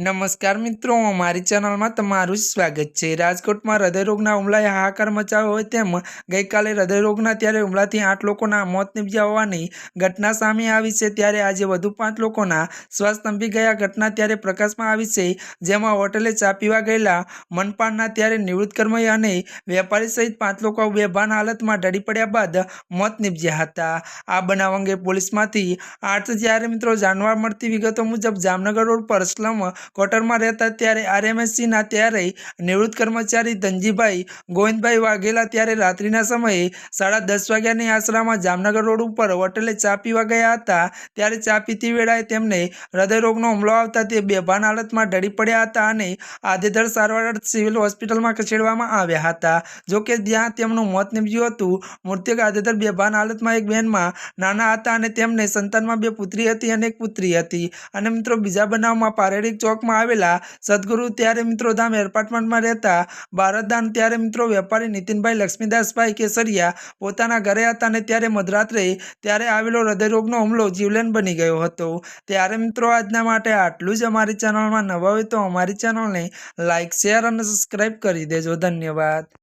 નમસ્કાર મિત્રો અમારી ચેનલમાં તમારું સ્વાગત છે. રાજકોટમાં હૃદયરોગના હુમલાએ હાહાકાર મચાવ્યો હોય તેમ ગઈકાલે હૃદયરોગના ત્યારે હુમલાથી આઠ લોકોના મોત નીપજ્યા હોવાની ઘટના સામે આવી છે. ત્યારે આજે વધુ પાંચ લોકોના શ્વાસ થંભી ગયા. ઘટના ત્યારે પ્રકાશમાં આવી છે, જેમાં હોટેલે ચા પીવા ગયેલા મનપાનના ત્યારે નિવૃત્ત કર્મચારી અને વેપારી સહિત પાંચ લોકો બેભાન હાલતમાં ઢળી પડ્યા બાદ મોત નીપજ્યા હતા. આ બનાવ અંગે પોલીસમાંથી આઠ જ્યારે મિત્રો જાણવા મળતી વિગતો મુજબ જામનગર રોડ પર સ્લમ ક્વાર્ટરમાં રહેતા ત્યારે આરએમએસસીના ત્યારે નિવૃત્ત કર્મચારી ધનજીભાઈ ગોવિંદભાઈ વાઘેલા ત્યારે રાત્રિના સમયે સાડા દસ વાગ્યાની આશરામાં જામનગર રોડ ઉપર હોટેલે ચા પીવા ગયા હતા. ત્યારે ચા પીતી વેળાએ તેમને હૃદયરોગનો હુમલો આવતા તે બેભાન હાલતમાં ઢળી પડ્યા હતા અને આધેધડ સારવાર સિવિલ હોસ્પિટલમાં ખસેડવામાં આવ્યા હતા. જોકે જ્યાં તેમનું મોત નીપજ્યું હતું, મૃતક આધેધર બેભાન હાલતમાં એક બહેનમાં નાના હતા અને તેમને સંતાનમાં બે પુત્રી હતી અને એક પુત્રી હતી. અને મિત્રો, બીજા બનાવમાં પારેડી ચોકમાં આવેલા સદગુરુ ત્યારે મિત્રો ધામ એપાર્ટમેન્ટમાં રહેતા ભારતદાન ત્યારે મિત્રો વેપારી નીતિનભાઈ લક્ષ્મીદાસભાઈ કેસરિયા પોતાના ઘરે હતા અને ત્યારે મધરાત્રે ત્યારે આવેલો હૃદયરોગનો હુમલો જીવલેન બની ગયો હતો. ત્યારે મિત્રો આજના માટે આટલું જ અમારી ચેનલમાં નવા હોય તો અમારી ચેનલને લાઇક શેર અને સબસ્ક્રાઈબ કરી દેજો. ધન્યવાદ.